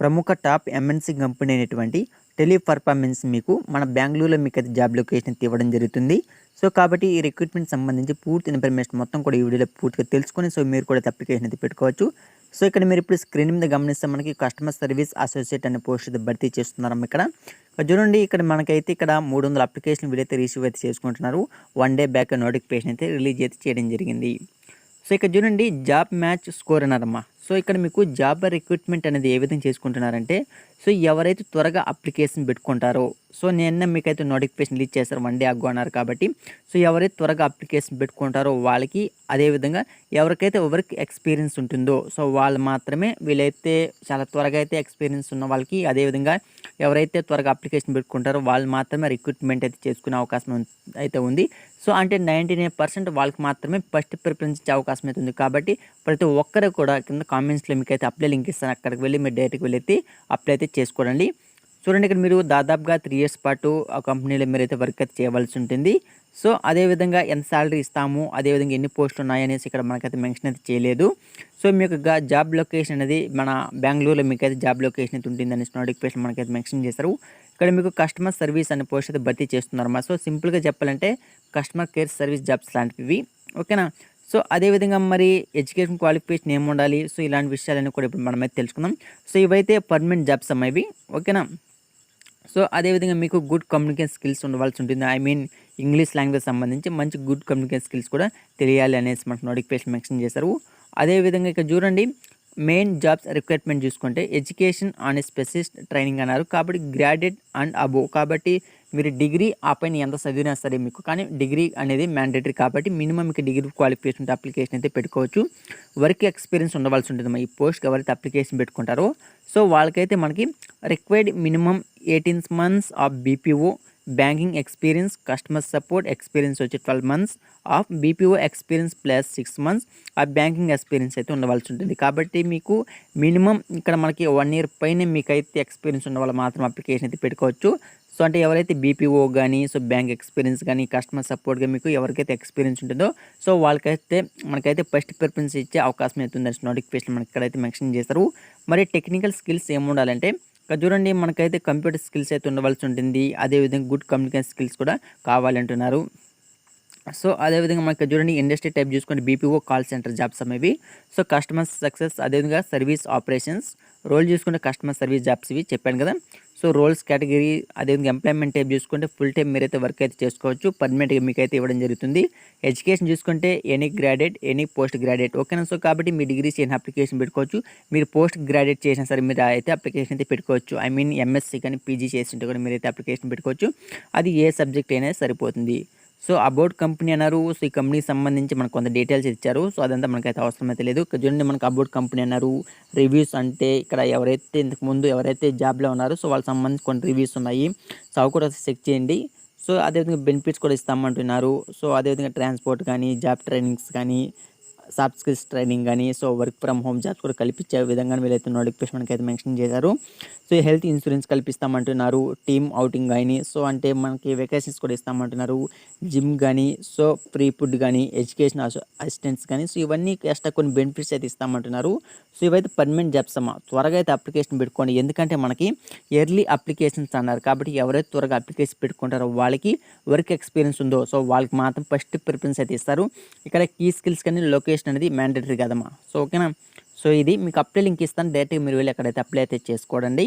ప్రముఖ top MNC company అయినటువంటి Teleperformance మీకు మన బెంగళూరులో మీకు అయితే జాబ్ లొకేషన్ ఇవ్వడం జరుగుతుంది. సో కాబట్టి ఈ రిక్రూట్మెంట్ సంబంధించి పూర్తి ఇన్ఫర్మేషన్ మొత్తం కూడా ఈ వీడియోలో పూర్తిగా తెలుసుకొని సో మీరు కూడా అప్లికేషన్ అయితే పెట్టుకోవచ్చు. సో ఇక్కడ మీరు ఇప్పుడు స్క్రీన్ మీద గమనిస్తే మనకి కస్టమర్ సర్వీస్ అసోసియేట్ అనే పోస్ట్ అయితే భర్తీ చేస్తున్నారు ఇక్కడ. ఇక్కడ చూడండి ఇక్కడ మనకైతే ఇక్కడ మూడు వందల అప్లికేషన్ వీళ్ళైతే రిసీవ్ అయితే చేసుకుంటున్నారు. వన్ డే బ్యాక్ నోటిఫికేషన్ అయితే రిలీజ్ అయితే చేయడం జరిగింది. సో ఇక్కడ చూడండి జాబ్ మ్యాచ్ స్కోర్ అన్నారమ్మా. సో ఇక్కడ మీకు జాబ్ రిక్రూట్మెంట్ అనేది ఏ విధంగా చేసుకుంటున్నారంటే సో ఎవరైతే త్వరగా అప్లికేషన్ పెట్టుకుంటారో సో నిన్న మీకైతే నోటిఫికేషన్ రిలీజ్ చేస్తారు వన్ డే అగ్గో అన్నారు కాబట్టి సో ఎవరైతే త్వరగా అప్లికేషన్ పెట్టుకుంటారో వాళ్ళకి అదేవిధంగా ఎవరికైతే ఎవరికి ఎక్స్పీరియన్స్ ఉంటుందో సో వాళ్ళు మాత్రమే వీళ్ళైతే చాలా త్వరగా అయితే ఎక్స్పీరియన్స్ ఉన్న వాళ్ళకి అదేవిధంగా ఎవరైతే త్వరగా అప్లికేషన్ పెట్టుకుంటారో వాళ్ళు మాత్రమే రిక్రూట్మెంట్ అయితే చేసుకునే అవకాశం అయితే ఉంది. సో అంటే నైంటీ నైన్ పర్సెంట్ వాళ్ళకి మాత్రమే ఫస్ట్ ప్రిఫరెన్స్ ఇచ్చే అవకాశం అయితే ఉంది కాబట్టి ప్రతి ఒక్కరు కూడా కింద కామెంట్స్లో మీకు అయితే అప్లై లింక్ ఇస్తాను. అక్కడికి వెళ్ళి మీరు డైరెక్ట్కి వెళ్ళి అప్లై అయితే చేసుకోండి చూడండి ఇక్కడ మీరు దాదాపుగా త్రీ ఇయర్స్ పాటు ఆ కంపెనీలో మీరైతే వర్క్ అయితే చేయవలసి ఉంటుంది. సో అదేవిధంగా ఎంత శాలరీ ఇస్తాము అదేవిధంగా ఎన్ని పోస్టులు ఉన్నాయనేసి ఇక్కడ మనకైతే మెన్షన్ అయితే చేయలేదు. సో మీకు జాబ్ లొకేషన్ అనేది మన బెంగళూరులో మీకైతే జాబ్ లొకేషన్ అయితే ఉంటుంది అనేసి నోటిఫికేషన్ మనకైతే మెన్షన్ చేశారు. ఇక్కడ మీకు కస్టమర్ సర్వీస్ అనే పోస్ట్ అయితే భర్తీ చేస్తున్నారు. సో సింపుల్గా చెప్పాలంటే కస్టమర్ కేర్ సర్వీస్ జాబ్స్ లాంటివి. ఓకేనా? సో అదేవిధంగా మరి ఎడ్యుకేషన్ క్వాలిఫికేషన్ ఏమి ఉండాలి సో ఇలాంటి విషయాలన్నీ కూడా ఇప్పుడు మనమైతే తెలుసుకుందాం. సో ఇవైతే పర్మనెంట్ జాబ్స్ అమ్మ ఓకేనా? సో అదేవిధంగా మీకు గుడ్ కమ్యూనికేషన్ స్కిల్స్ ఉండవలసి ఉంటుంది. ఐ మీన్ ఇంగ్లీష్ లాంగ్వేజ్ సంబంధించి మంచి గుడ్ కమ్యూనికేషన్ స్కిల్స్ కూడా తెలియాలి అనేసి మనకు నోటిఫికేషన్ మెన్షన్ చేశారు. అదేవిధంగా ఇక చూడండి మెయిన్ జాబ్స్ రిక్వైర్మెంట్ చూసుకుంటే education on a specialist training అన్నారు. కాబట్టి గ్రాడ్యుయేట్ అండ్ అబో కాబట్టి మీరు డిగ్రీ ఆ పైన ఎంత చదివినా సరే మీకు కానీ డిగ్రీ అనేది మ్యాండేటరీ కాబట్టి మినిమం మీకు డిగ్రీ క్వాలిఫికేషన్ ఉంటే అప్లికేషన్ అయితే పెట్టుకోవచ్చు. వర్క్ ఎక్స్పీరియన్స్ ఉండవలసి ఉంటుంది ఈ పోస్ట్కి ఎవరైతే అప్లికేషన్ పెట్టుకుంటారో. సో వాళ్ళకైతే మనకి required minimum eighteen months of BPO banking experience customer support experience వచ్చి twelve months of BPO experience plus six months ఆ బ్యాంకింగ్ ఎక్స్పీరియన్స్ అయితే ఉండవలసి ఉంటుంది. కాబట్టి మీకు మినిమం ఇక్కడ మనకి వన్ ఇయర్ పైన మీకు అయితే ఎక్స్పీరియన్స్ ఉన్న వాళ్ళు మాత్రం అప్లికేషన్ అయితే పెట్టుకోవచ్చు. సో అంటే ఎవరైతే బీపీఓ కానీ సో బ్యాంక్ ఎక్స్పీరియన్స్ కానీ కస్టమర్ సపోర్ట్గా మీకు ఎవరికైతే ఎక్స్పీరియన్స్ ఉంటుందో సో వాళ్ళకైతే మనకైతే ఫస్ట్ ప్రిఫరెన్స్ ఇచ్చే అవకాశం అవుతుంది నోటిఫికేషన్ మనకి ఇక్కడైతే మెన్షన్ చేస్తారు మరి టెక్నికల్ స్కిల్స్ ఏముండాలంటే ఇక్కడ చూడండి మనకైతే కంప్యూటర్ స్కిల్స్ అయితే ఉండవలసి ఉంటుంది అదేవిధంగా గుడ్ కమ్యూనికేషన్ స్కిల్స్ కూడా కావాలంటున్నారు సో అదేవిధంగా మనకి చూడండి ఇండస్ట్రీ టైప్ చూసుకోండి బీపీఓ కాల్ సెంటర్ జాబ్స్ అనేవి. సో కస్టమర్ సక్సెస్ అదేవిధంగా సర్వీస్ ఆపరేషన్స్ రోల్ చూసుకుంటే కస్టమర్ సర్వీస్ జాబ్స్ ఇవి చెప్పాను కదా. సో రోల్స్ కేటగిరీ అదేవిధంగా ఎంప్లాయ్మెంట్ టైప్ చూసుకుంటే ఫుల్ టైం మీరైతే వర్క్ అయితే చేసుకోవచ్చు. పర్మనెంట్గా మీకు అయితే ఇవ్వడం జరుగుతుంది. ఎడ్యుకేషన్ చూసుకుంటే any graduate any post graduate ఓకేనా సో కాబట్టి మీ డిగ్రీ చేయని అప్లికేషన్ పెట్టుకోవచ్చు. మీరు పోస్ట్ గ్రాడ్యుయేట్ చేసినా సరే మీరు అయితే అప్లికేషన్ అయితే పెట్టుకోవచ్చు. ఐ మీన్ ఎంఎస్సీ కానీ పీజీ చేసింటే కూడా మీరైతే అప్లికేషన్ పెట్టుకోవచ్చు. అది ఏ సబ్జెక్ట్ అయినా సరిపోతుంది. సో అబౌట్ కంపెనీ అన్నారు. సో ఈ కంపెనీకి సంబంధించి మనకు కొంత డీటెయిల్స్ ఇచ్చారు. సో అదంతా మనకైతే అవసరం అయితే లేదు చూడండి మనకు అబౌట్ కంపెనీ అన్నారు. రివ్యూస్ అంటే ఇక్కడ ఎవరైతే ఇంతకు ముందు ఎవరైతే జాబ్లో ఉన్నారో సో వాళ్ళకి సంబంధించి కొన్ని రివ్యూస్ ఉన్నాయి. సో అవి కూడా చెక్ చేయండి. సో అదేవిధంగా బెనిఫిట్స్ కూడా ఇస్తామంటున్నారు. సో అదేవిధంగా ట్రాన్స్పోర్ట్ కానీ జాబ్ ట్రైనింగ్స్ కానీ సాఫ్ట్ స్కిల్స్ ట్రైనింగ్ కానీ so work from home jobs కూడా కల్పించే విధంగా వీళ్ళైతే నోటిఫికేషన్ మనకి అయితే మెన్షన్ చేశారు. సో హెల్త్ ఇన్సూరెన్స్ కల్పిస్తామంటున్నారు టీమ్ అవుటింగ్ కానీ సో అంటే మనకి వెకేషన్స్ కూడా ఇస్తామంటున్నారు జిమ్ కానీ సో ఫ్రీ ఫుడ్ కానీ ఎడ్యుకేషన్ అసిస్టెంట్స్ కానీ సో ఇవన్నీ ఎక్స్ట్రా కొన్ని బెనిఫిట్స్ అయితే ఇస్తామంటున్నారు. సో ఇవైతే పర్మనెంట్ జాబ్స్ అమ్మా. త్వరగా అయితే అప్లికేషన్ పెట్టుకోండి. ఎందుకంటే మనకి ఎర్లీ అప్లికేషన్స్ అన్నారు కాబట్టి ఎవరైతే త్వరగా అప్లికేషన్ పెట్టుకుంటారో వాళ్ళకి వర్క్ ఎక్స్పీరియన్స్ ఉందో సో వాళ్ళకి మాత్రం ఫస్ట్ ప్రిఫరెన్స్ అయితే ఇస్తారు. ఇక్కడ కీ స్కిల్స్ కానీ లొకేషన్ అనేది మ్యాండేటరీ కదమ్మా. సో ఓకేనా సో ఇది మీకు అప్లై లింక్ ఇస్తాను. డైరెక్ట్గా మీరు వెళ్ళి ఎక్కడైతే అప్లై అయితే చేసుకోండి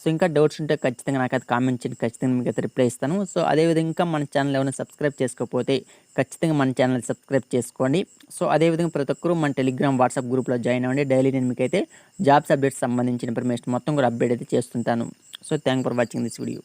సో ఇంకా డౌట్స్ ఉంటే ఖచ్చితంగా నాకు అయితే కామెంట్ చేయండి. ఖచ్చితంగా మీకు అయితే రిప్లై ఇస్తాను. సో అదేవిధంగా మన ఛానల్ ఏమైనా సబ్స్క్రైబ్ చేసుకోకపోతే ఖచ్చితంగా మన ఛానల్ సబ్స్క్రైబ్ చేసుకోండి. సో అదేవిధంగా ప్రతి ఒక్కరూ మన టెలిగ్రామ్ వాట్సాప్ గ్రూప్లో జాయిన్ అవ్వండి. డైలీ నేను మీకు అయితే జాబ్స్ అప్డేట్స్ సంబంధించిన ఇన్ఫర్మేషన్ మొత్తం కూడా అప్డేట్ అయితే చేస్తుంటాను. So thank for watching this video.